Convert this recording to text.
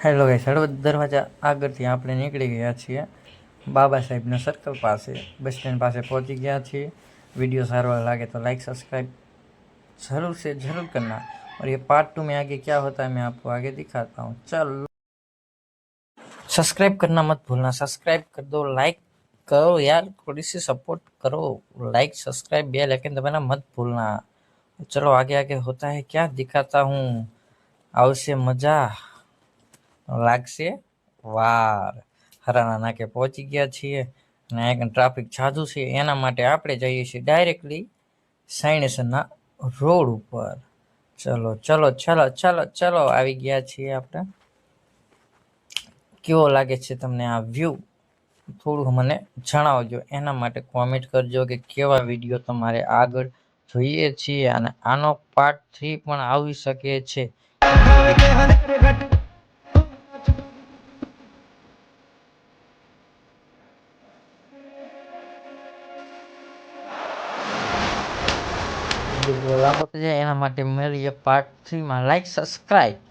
Hello guys Halvad દરવાજા આગળથી આપણે નીકળી ગયા છીએ બાબા સાહેબના સર્કલ પાસે બસ સ્ટેન્ડ પાસે પહોંચી ગયા છીએ वीडियो सारा लगे तो लाइक सब्सक्राइब जरूर से जरूर करना और ये पार्ट टू में आगे क्या होता है मैं आपको आगे दिखाता हूँ चलो सब्सक्राइब करना मत भूलना सब्सक्राइब कर दो लाइक करो यार थोड़ी सी सपोर्ट करो लाइक सब्सक्राइब बेल आइकन दबाना मत भूलना चलो आगे आगे होता है क्या दिखाता हूँ आवश्य मजा લાગશે? વાર હરાણા નાકે પહોંચી ગયા છીએ અને અહીંયા ટ્રાફિક જાદુ છે, એના માટે આપણે જઈએ છીએ ડાયરેક્ટલી સાયણેસરના રોડ ઉપર. ચલો ચલો ચલો ચલો ચલો, આવી ગયા છીએ આપણે. કેવો લાગે છે તમને આ વ્યૂ થોડું મને જણાવજો, એના માટે કોમેન્ટ કરજો કે કેવા વીડિયો તમારે આગળ જોઈએ છીએ અને આનો પાર્ટ થ્રી પણ આવી શકે છે. લાંબો થઈ જાય એના માટે મારી પાર્ટ થ્રીમાં લાઈક સબસ્ક્રાઈબ